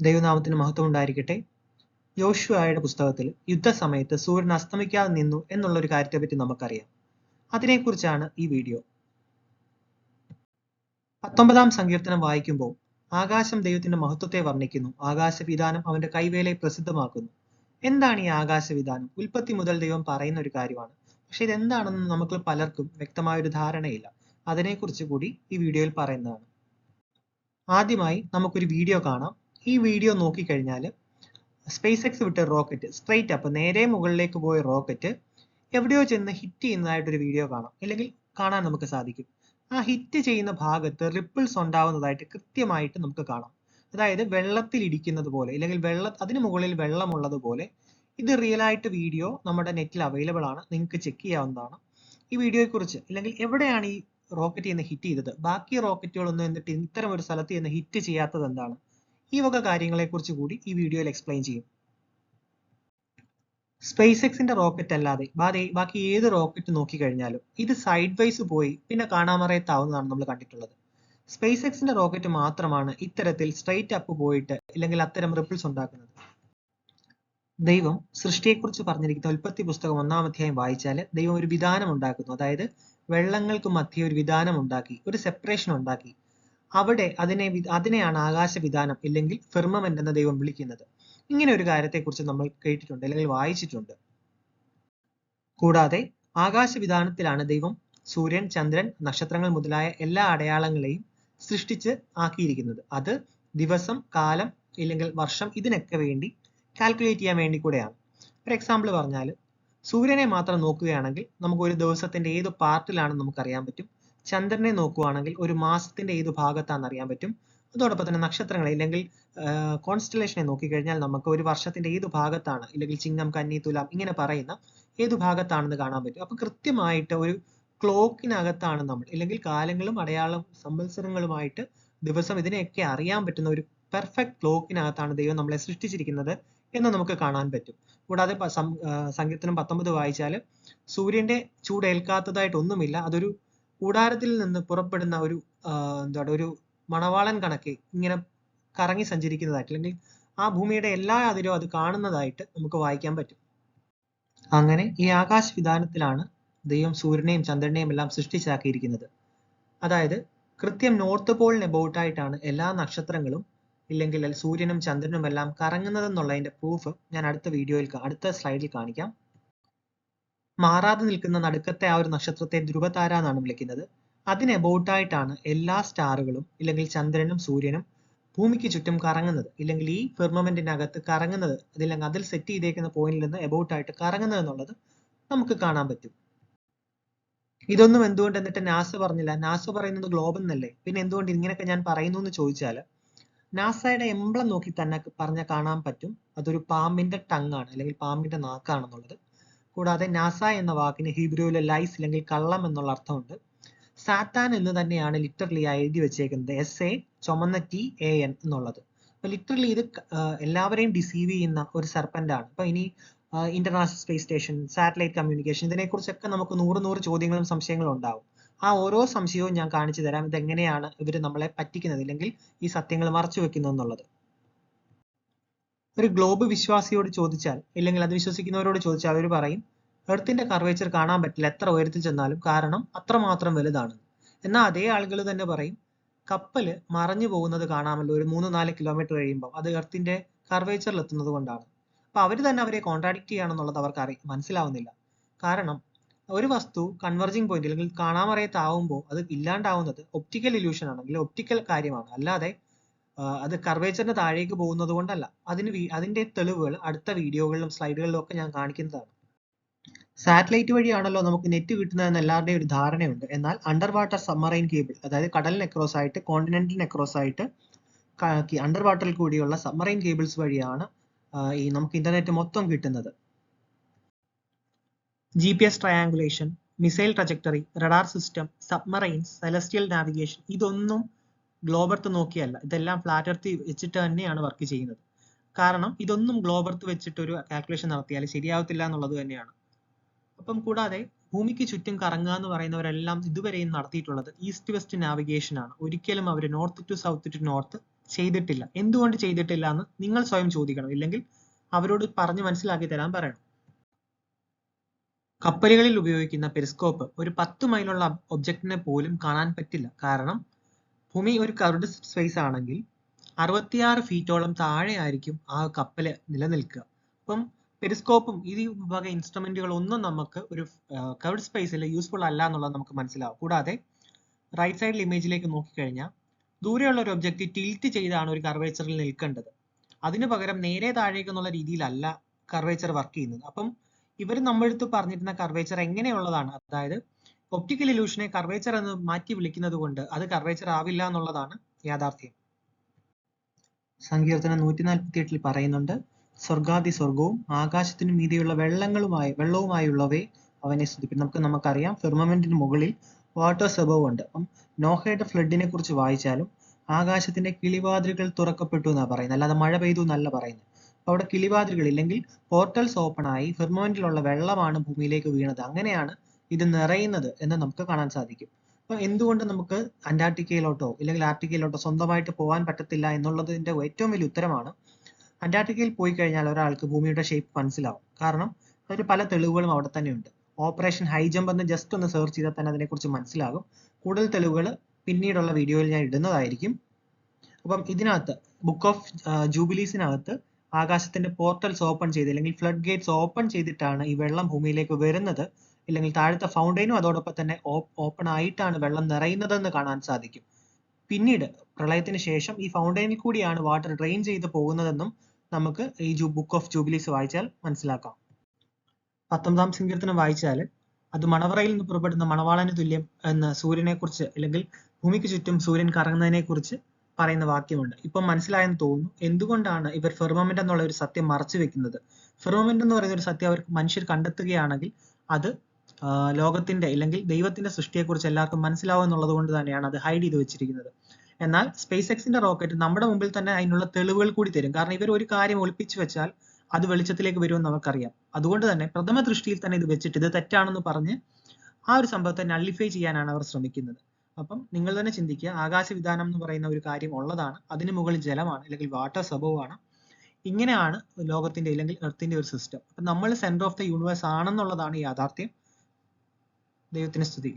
ദൈവനാമത്തിന് മഹത്വം ഉണ്ടായിരിക്കട്ടെ യോശുവായുടെ പുസ്തകത്തിൽ യുദ്ധസമയത്ത് സൂര്യൻ അസ്തമിക്കാതെ നിന്നു എന്നുള്ള ഒരു കാര്യത്തെപ്പറ്റി നമുക്കറിയാം. അതിനെക്കുറിച്ചാണ് ഈ വീഡിയോ. പത്തൊമ്പതാം സങ്കീർത്തനം വായിക്കുമ്പോൾ ആകാശം ദൈവത്തിന്റെ മഹത്വത്തെ വർണിക്കുന്നു. ആകാശവിധാനം അവന്റെ കൈവേലയെ പ്രസിദ്ധമാക്കുന്നു. എന്താണ് ഈ ആകാശവിധാനം ഉൽപ്പത്തി മുതൽ ദൈവം പറയുന്ന ഒരു കാര്യമാണ്. പക്ഷെ ഇതെന്താണെന്ന് നമുക്ക് പലർക്കും വ്യക്തമായ ഒരു ധാരണയില്ല. അതിനെക്കുറിച്ച് കൂടി ഈ വീഡിയോയിൽ പറയുന്നതാണ്. ആദ്യമായി നമുക്കൊരു വീഡിയോ കാണാം. ഈ വീഡിയോ നോക്കിക്കഴിഞ്ഞാൽ സ്പേസ് എക്സ് വിട്ട റോക്കറ്റ് സ്ട്രെയിറ്റ് അപ്പ് നേരെ മുകളിലേക്ക് പോയ റോക്കറ്റ് എവിടെയോ ചെന്ന് ഹിറ്റ് ചെയ്യുന്നതായിട്ടൊരു വീഡിയോ കാണാം. അല്ലെങ്കിൽ കാണാൻ നമുക്ക് സാധിക്കും. ആ ഹിറ്റ് ചെയ്യുന്ന ഭാഗത്ത് റിപ്പിൾസ് ഉണ്ടാവുന്നതായിട്ട് കൃത്യമായിട്ട് നമുക്ക് കാണാം. അതായത് വെള്ളത്തിൽ ഇടിക്കുന്നത് പോലെ അല്ലെങ്കിൽ വെള്ള അതിന് മുകളിൽ വെള്ളമുള്ളത് പോലെ ഇത് റിയൽ ആയിട്ട് വീഡിയോ നമ്മുടെ നെറ്റിൽ അവൈലബിൾ ആണ്. നിങ്ങൾക്ക് ചെക്ക് ചെയ്യാവുന്നതാണ്. ഈ വീഡിയോയെക്കുറിച്ച് അല്ലെങ്കിൽ എവിടെയാണ് ഈ റോക്കറ്റ് ചെയ്യുന്ന ഹിറ്റ് ചെയ്തത്? ബാക്കി റോക്കറ്റുകളൊന്നും എന്നിട്ട് ഇത്തരം ഒരു സ്ഥലത്ത് ചെയ്യുന്ന ഹിറ്റ് ചെയ്യാത്തത് എന്താണ്? ഈ വക കാര്യങ്ങളെ കുറിച്ച് കൂടി ഈ വീഡിയോയിൽ എക്സ്പ്ലെയിൻ ചെയ്യും. സ്പേസ് എക്സിന്റെ റോക്കറ്റ് അല്ലാതെ ബാക്കി ഏത് റോക്കറ്റ് നോക്കിക്കഴിഞ്ഞാലും ഇത് സൈഡ് വൈസ് പോയി പിന്നെ കാണാമറയത്താവുന്നതാണ് നമ്മൾ കണ്ടിട്ടുള്ളത്. സ്പേസ് എക്സിന്റെ റോക്കറ്റ് മാത്രമാണ് ഇത്തരത്തിൽ സ്ട്രൈറ്റ് അപ്പ് പോയിട്ട് അല്ലെങ്കിൽ അത്തരം റിപ്പിൾസ് ഉണ്ടാക്കുന്നത്. ദൈവം സൃഷ്ടിയെക്കുറിച്ച് പറഞ്ഞിരിക്കുന്ന ഉൽപ്പത്തി പുസ്തകം ഒന്നാം അധ്യായം വായിച്ചാൽ ദൈവം ഒരു വിധാനം ഉണ്ടാക്കുന്നു. അതായത് വെള്ളങ്ങൾക്ക് മധ്യേ ഒരു വിധാനം ഉണ്ടാക്കി ഒരു സെപ്പറേഷൻ ഉണ്ടാക്കി. അവിടെ അതിനെ അതിനെയാണ് ആകാശ വിധാനം ഇല്ലെങ്കിൽ ഫിർമമെന്റ് എന്ന ദൈവം വിളിക്കുന്നത്. ഇങ്ങനെ ഒരു കാര്യത്തെക്കുറിച്ച് നമ്മൾ കേട്ടിട്ടുണ്ട് അല്ലെങ്കിൽ വായിച്ചിട്ടുണ്ട്. കൂടാതെ ആകാശ വിധാനത്തിലാണ് ദൈവം സൂര്യൻ ചന്ദ്രൻ നക്ഷത്രങ്ങൾ മുതലായ എല്ലാ അടയാളങ്ങളെയും സൃഷ്ടിച്ച് ആക്കിയിരിക്കുന്നത്. അത് ദിവസം കാലം ഇല്ലെങ്കിൽ വർഷം ഇതിനൊക്കെ വേണ്ടി കാൽക്കുലേറ്റ് ചെയ്യാൻ വേണ്ടി കൂടെയാണ്. ഒരു എക്സാമ്പിൾ പറഞ്ഞാൽ സൂര്യനെ മാത്രം നോക്കുകയാണെങ്കിൽ നമുക്ക് ഒരു ദിവസത്തിന്റെ ഏത് പാർട്ടിലാണെന്ന് നമുക്ക് അറിയാൻ പറ്റും? ചന്ദ്രനെ നോക്കുകയാണെങ്കിൽ ഒരു മാസത്തിന്റെ ഏത് ഭാഗത്താണെന്ന് അറിയാൻ പറ്റും. അതോടൊപ്പം തന്നെ നക്ഷത്രങ്ങളെ അല്ലെങ്കിൽ കോൺസ്റ്റലേഷനെ നോക്കിക്കഴിഞ്ഞാൽ നമുക്ക് ഒരു വർഷത്തിന്റെ ഏത് ഭാഗത്താണ് ഇല്ലെങ്കിൽ ചിങ്ങം കന്നി തുലാം ഇങ്ങനെ പറയുന്ന ഏത് ഭാഗത്താണെന്ന് കാണാൻ പറ്റും. അപ്പൊ കൃത്യമായിട്ട് ഒരു ക്ലോക്കിനകത്താണ് നമ്മൾ അല്ലെങ്കിൽ കാലങ്ങളും അടയാളം സംവത്സരങ്ങളുമായിട്ട് ദിവസം ഇതിനെയൊക്കെ അറിയാൻ പറ്റുന്ന ഒരു പെർഫെക്റ്റ് ക്ലോക്കിനകത്താണ് ദൈവം നമ്മളെ സൃഷ്ടിച്ചിരിക്കുന്നത് എന്ന് നമുക്ക് കാണാൻ പറ്റും. കൂടാതെ സങ്കീർത്തനം പത്തൊമ്പത് വായിച്ചാൽ സൂര്യന്റെ ചൂടേൽക്കാത്തതായിട്ടൊന്നുമില്ല അതൊരു കൂടാരത്തിൽ നിന്ന് പുറപ്പെടുന്ന ഒരു എന്താണ് ഒരു മണവാളൻ കണക്കെ ഇങ്ങനെ കറങ്ങി സഞ്ചരിക്കുന്നതായിട്ട് അല്ലെങ്കിൽ ആ ഭൂമിയുടെ എല്ലാ അതിരും അത് കാണുന്നതായിട്ട് നമുക്ക് വായിക്കാൻ പറ്റും. അങ്ങനെ ഈ ആകാശ വിധാനത്തിലാണ് ദൈവം സൂര്യനെയും ചന്ദ്രനെയും എല്ലാം സൃഷ്ടിച്ചാക്കിയിരിക്കുന്നത്. അതായത് കൃത്യം നോർത്ത് പോളിന് എബൌട്ടായിട്ടാണ് എല്ലാ നക്ഷത്രങ്ങളും ഇല്ലെങ്കിൽ സൂര്യനും ചന്ദ്രനും എല്ലാം കറങ്ങുന്നതെന്നുള്ളതിന്റെ പ്രൂഫ് ഞാൻ അടുത്ത വീഡിയോയിൽ അടുത്ത സ്ലൈഡിൽ കാണിക്കാം. മാറാതെ നിൽക്കുന്ന നടുക്കത്തെ ആ ഒരു നക്ഷത്രത്തെ ധ്രുവതാര എന്നാണ് വിളിക്കുന്നത്. അതിന് എബൌട്ടായിട്ടാണ് എല്ലാ സ്റ്റാറുകളും ഇല്ലെങ്കിൽ ചന്ദ്രനും സൂര്യനും ഭൂമിക്ക് ചുറ്റും കറങ്ങുന്നത്. ഇല്ലെങ്കിൽ ഈ ഫിർമമെന്റിനകത്ത് കറങ്ങുന്നത് അതില്ലെങ്കിൽ അതിൽ സെറ്റ് ചെയ്തേക്കുന്ന പോയിന്റിൽ നിന്ന് എബൌട്ടായിട്ട് കറങ്ങുന്നത് എന്നുള്ളത് നമുക്ക് കാണാൻ പറ്റും. ഇതൊന്നും എന്തുകൊണ്ട് എന്നിട്ട് നാസ പറഞ്ഞില്ല? നാസ പറയുന്നത് ഗ്ലോബൽ എന്നല്ലേ? പിന്നെ എന്തുകൊണ്ട് ഇങ്ങനെയൊക്കെ ഞാൻ പറയുന്നു എന്ന് ചോദിച്ചാൽ നാസയുടെ എംബ്ലം നോക്കി തന്നെ പറഞ്ഞാൽ കാണാൻ പറ്റും. അതൊരു പാമ്പിന്റെ ടങ് ആണ് അല്ലെങ്കിൽ പാമ്പിന്റെ നാക്കാണെന്നുള്ളത്. കൂടാതെ നാസ എന്ന വാക്കിന് ഹീബ്രുവിലെ ലൈസ് അല്ലെങ്കിൽ കള്ളം എന്നുള്ള അർത്ഥമുണ്ട്. സാത്താൻ എന്ന് തന്നെയാണ് ലിറ്ററലി എഴുതി വെച്ചേക്കുന്നത്. എസ് എ ചുമന്ന ടി എ എൻ എന്നുള്ളത്. അപ്പൊ ലിറ്ററലി ഇത് എല്ലാവരെയും ഡിസീവ് ചെയ്യുന്ന ഒരു സർപ്പന്റ് ആണ്. അപ്പൊ ഇനി international space station satellite communication ഇതിനെക്കുറിച്ചൊക്കെ നമുക്ക് നൂറ് നൂറ് ചോദ്യങ്ങളും സംശയങ്ങളും ഉണ്ടാവും. ആ ഓരോ സംശയവും ഞാൻ കാണിച്ചു തരാം. ഇതെങ്ങനെയാണ് ഇവർ നമ്മളെ പറ്റിക്കുന്നത്? ഇല്ലെങ്കിൽ ഈ സത്യങ്ങൾ മറച്ചു വെക്കുന്നത് എന്നുള്ളത്. ഒരു ഗ്ലോബ് വിശ്വാസിയോട് ചോദിച്ചാൽ അല്ലെങ്കിൽ അത് വിശ്വസിക്കുന്നവരോട് ചോദിച്ചാൽ അവർ പറയും എർത്തിന്റെ കർവേച്ചർ കാണാൻ പറ്റില്ല. എത്ര ഉയരത്തിൽ ചെന്നാലും കാരണം അത്രമാത്രം വലുതാണ്. എന്നാൽ അതേ ആളുകൾ തന്നെ പറയും കപ്പൽ മറഞ്ഞു പോകുന്നത് കാണാമല്ലോ. ഒരു മൂന്ന് നാല് കിലോമീറ്റർ കഴിയുമ്പോൾ അത് എർത്തിന്റെ കർവേച്ചറിൽ എത്തുന്നത് കൊണ്ടാണ്. അപ്പൊ അവർ തന്നെ അവരെ കോൺട്രാഡിക്റ്റ് ചെയ്യുകയാണെന്നുള്ളത് അവർക്ക് അറി മനസ്സിലാവുന്നില്ല. കാരണം ഒരു വസ്തു കൺവെർജിങ് പോയിന്റ് അല്ലെങ്കിൽ കാണാമറയത്താവുമ്പോൾ അത് ഇല്ലാണ്ടാവുന്നത് ഒപ്റ്റിക്കൽ ഇല്യൂഷൻ ആണ് അല്ലെങ്കിൽ ഒപ്റ്റിക്കൽ കാര്യമാണ്. അല്ലാതെ അത് കർവേച്ചറിന് താഴേക്ക് പോകുന്നത് കൊണ്ടല്ല. അതിന് അതിന്റെ തെളിവുകൾ അടുത്ത വീഡിയോകളിലും സ്ലൈഡുകളിലും ഒക്കെ ഞാൻ കാണിക്കുന്നതാണ്. സാറ്റലൈറ്റ് വഴിയാണല്ലോ നമുക്ക് നെറ്റ് കിട്ടുന്നതെന്ന് എല്ലാവരുടെയും ഒരു ധാരണയുണ്ട്. എന്നാൽ അണ്ടർ വാട്ടർ സബ്മറൈൻ കേബിൾ അതായത് കടലിന് അക്രോസ് ആയിട്ട് കോണ്ടിനെന്റിന് അക്രോസ് ആയിട്ട് അണ്ടർ വാട്ടറിൽ കൂടിയുള്ള സബ്മറൈൻ കേബിൾസ് വഴിയാണ് ഈ നമുക്ക് ഇന്റർനെറ്റ് മൊത്തം കിട്ടുന്നത്. G P S triangulation missile trajectory radar system submarines celestial navigation ഇതൊന്നും ഗ്ലോബർത്ത് നോക്കിയല്ല ഇതെല്ലാം ഫ്ലാറ്റ് എർത്ത് വെച്ചിട്ട് തന്നെയാണ് വർക്ക് ചെയ്യുന്നത്. കാരണം ഇതൊന്നും ഗ്ലോബർത്ത് വെച്ചിട്ട് ഒരു കാൽക്കുലേഷൻ നടത്തിയാൽ ശരിയാവത്തില്ല എന്നുള്ളത് തന്നെയാണ്. അപ്പം കൂടാതെ ഭൂമിക്ക് ചുറ്റും കറങ്ങുക എന്ന് പറയുന്നവരെല്ലാം ഇതുവരെയും നടത്തിയിട്ടുള്ളത് ഈസ്റ്റ് വെസ്റ്റ് നാവിഗേഷൻ ആണ്. ഒരിക്കലും അവർ north to south to north ചെയ്തിട്ടില്ല. എന്തുകൊണ്ട് ചെയ്തിട്ടില്ല എന്ന് നിങ്ങൾ സ്വയം ചോദിക്കണം. ഇല്ലെങ്കിൽ അവരോട് പറഞ്ഞ് മനസ്സിലാക്കി തരാൻ പറയണം. കപ്പലുകളിൽ ഉപയോഗിക്കുന്ന പെരിസ്കോപ്പ് ഒരു പത്ത് മൈലുള്ള ഒബ്ജക്റ്റിനെ പോലും കാണാൻ പറ്റില്ല. കാരണം ഭൂമി ഒരു കർഡ് സ്പേസ് ആണെങ്കിൽ അറുപത്തിയാറ് ഫീറ്റോളം താഴെ ആയിരിക്കും ആ കപ്പൽ നിലനിൽക്കുക. അപ്പം പെരിസ്കോപ്പും ഈ വക ഇൻസ്ട്രുമെന്റുകൾ ഒന്നും നമുക്ക് ഒരു കവർഡ് സ്പേസിൽ യൂസ്ഫുൾ അല്ല എന്നുള്ളത് നമുക്ക് മനസ്സിലാവും. കൂടാതെ റൈറ്റ് സൈഡിൽ ഇമേജിലേക്ക് നോക്കിക്കഴിഞ്ഞാൽ ദൂരെയുള്ള ഒരു ഒബ്ജക്റ്റ് ടിൽറ്റ് ചെയ്താണ് ഒരു കർവേച്ചറിൽ നിൽക്കേണ്ടത്. അതിനു പകരം നേരെ താഴേക്ക് എന്നുള്ള രീതിയിലല്ല കർവേച്ചർ വർക്ക് ചെയ്യുന്നത്. അപ്പം ഇവർ നമ്മളടുത്ത് പറഞ്ഞിരുന്ന കർവേച്ചർ എങ്ങനെയുള്ളതാണ്? അതായത് ഒപ്റ്റിക്കൽ ഇലൂഷനെ കർവേച്ചർ എന്ന് മാറ്റി വിളിക്കുന്നത് കൊണ്ട് അത് കർവേച്ചർ ആവില്ല എന്നുള്ളതാണ് യാഥാർത്ഥ്യം. സങ്കീർത്തനം നൂറ്റി നാൽപ്പത്തി എട്ടിൽ പറയുന്നുണ്ട് സ്വർഗാദി സ്വർഗവും ആകാശത്തിനു മീതിയുള്ള വെള്ളങ്ങളുമായി വെള്ളവുമായുള്ളവയെ അവനെ സ്തുതിക്കുന്നു നമുക്ക് നമുക്കറിയാം ഫിർമമെന്റിന് മുകളിൽ വാട്ടർ സ്വഭവം ഉണ്ട്. അപ്പം നോഹയുടെ ഫ്ലഡിനെ കുറിച്ച് വായിച്ചാലും ആകാശത്തിന്റെ കിളിവാതിലുകൾ തുറക്കപ്പെട്ടു എന്നാണ് പറയുന്നത്. അല്ലാതെ മഴ പെയ്തു എന്നല്ല പറയുന്നത്. അപ്പൊ അവിടെ കിളിവാതിലുകൾ ഇല്ലെങ്കിൽ പോർട്ടൽസ് ഓപ്പൺ ആയി ഫിർമമെന്റിലുള്ള വെള്ളമാണ് ഭൂമിയിലേക്ക് വീണത്. അങ്ങനെയാണ് ഇത് നിറയുന്നത് എന്ന് നമുക്ക് കാണാൻ സാധിക്കും. അപ്പൊ എന്തുകൊണ്ട് നമുക്ക് അന്റാർട്ടിക്കയിലോട്ടോ ഇല്ലെങ്കിൽ ആർട്ടിക്കയിലോട്ടോ സ്വന്തമായിട്ട് പോകാൻ പറ്റത്തില്ല എന്നുള്ളതിന്റെ ഏറ്റവും വലിയ ഉത്തരമാണ്. അന്റാർട്ടിക്കയിൽ പോയി കഴിഞ്ഞാൽ ഒരാൾക്ക് ഭൂമിയുടെ ഷേപ്പ് മനസ്സിലാവും. കാരണം അതിന് പല തെളിവുകളും അവിടെ തന്നെ ഉണ്ട്. ഓപ്പറേഷൻ ഹൈ ജമ്പ് എന്ന് ജസ്റ്റ് ഒന്ന് സെർച്ച് ചെയ്താൽ തന്നെ അതിനെക്കുറിച്ച് മനസ്സിലാകും. കൂടുതൽ തെളിവുകൾ പിന്നീടുള്ള വീഡിയോയിൽ ഞാൻ ഇടുന്നതായിരിക്കും. അപ്പം ഇതിനകത്ത് ബുക്ക് ഓഫ് ജൂബിലീസിനകത്ത് ആകാശത്തിന്റെ പോർട്ടൽസ് ഓപ്പൺ ചെയ്ത് അല്ലെങ്കിൽ ഫ്ലഡ് ഗേറ്റ്സ് ഓപ്പൺ ചെയ്തിട്ടാണ് ഈ വെള്ളം ഭൂമിയിലേക്ക് വരുന്നത്. ഇല്ലെങ്കിൽ താഴത്തെ ഫൗണ്ടൈനും അതോടൊപ്പം തന്നെ ഓപ്പൺ ആയിട്ടാണ് വെള്ളം നിറയുന്നതെന്ന് കാണാൻ സാധിക്കും. പിന്നീട് പ്രളയത്തിന് ശേഷം ഈ ഫൗണ്ടൈനിൽ കൂടിയാണ് വാട്ടർ ഡ്രെയിൻ ചെയ്ത് പോകുന്നതെന്നും നമുക്ക് ഈ ജൂ ബുക്ക് ഓഫ് ജൂബിലീസ് വായിച്ചാൽ മനസ്സിലാക്കാം. പത്തൊമ്പതാം സങ്കീർത്തനം വായിച്ചാൽ അത് മണവറയിൽ നിന്ന് പുറപ്പെടുന്ന മണവാളന് തുല്യം എന്ന സൂര്യനെ കുറിച്ച് അല്ലെങ്കിൽ ഭൂമിക്ക് ചുറ്റും സൂര്യൻ കറങ്ങുന്നതിനെ കുറിച്ച് പറയുന്ന വാക്യമുണ്ട്. ഇപ്പം മനസ്സിലായെന്ന് തോന്നുന്നു. എന്തുകൊണ്ടാണ് ഇവർ ഫെർമമെന്റ് എന്നുള്ള ഒരു സത്യം മറച്ചു വെക്കുന്നത്? ഫെർമമെന്റ് എന്ന് പറയുന്ന ഒരു സത്യം അവർ മനുഷ്യർ കണ്ടെത്തുകയാണെങ്കിൽ അത് ലോകത്തിന്റെ അല്ലെങ്കിൽ ദൈവത്തിന്റെ സൃഷ്ടിയെക്കുറിച്ച് എല്ലാവർക്കും മനസ്സിലാവും എന്നുള്ളത് കൊണ്ട് തന്നെയാണ് അത് ഹൈഡ് ചെയ്ത് വെച്ചിരിക്കുന്നത്. എന്നാൽ സ്പേസ് എക്സിന്റെ റോക്കറ്റ് നമ്മുടെ മുമ്പിൽ തന്നെ അതിനുള്ള തെളിവുകൾ കൂടി തരും. കാരണം ഇവർ ഒരു കാര്യം ഒളിപ്പിച്ചു വെച്ചാൽ അത് വെളിച്ചത്തിലേക്ക് വരുമെന്ന് നമുക്കറിയാം. അതുകൊണ്ട് തന്നെ പ്രഥമ ദൃഷ്ടിയിൽ തന്നെ ഇത് വെച്ചിട്ട് ഇത് തെറ്റാണെന്ന് പറഞ്ഞ് ആ ഒരു സംഭവത്തെ നള്ളിഫൈ ചെയ്യാനാണ് അവർ ശ്രമിക്കുന്നത്. അപ്പം നിങ്ങൾ തന്നെ ചിന്തിക്കുക ആകാശവിധാനം എന്ന് പറയുന്ന ഒരു കാര്യം ഉള്ളതാണ് അതിന് മുകളിൽ ജലമാണ് അല്ലെങ്കിൽ വാട്ടർ സ്വഭാവമാണ് ഇങ്ങനെയാണ് ലോകത്തിന്റെ അല്ലെങ്കിൽ എർത്തിന്റെ ഒരു സിസ്റ്റം അപ്പം നമ്മൾ സെന്റർ ഓഫ് ദ യൂണിവേഴ്സ് ആണെന്നുള്ളതാണ് യാഥാർത്ഥ്യം. ദൈവത്തിന് സ്തുതി.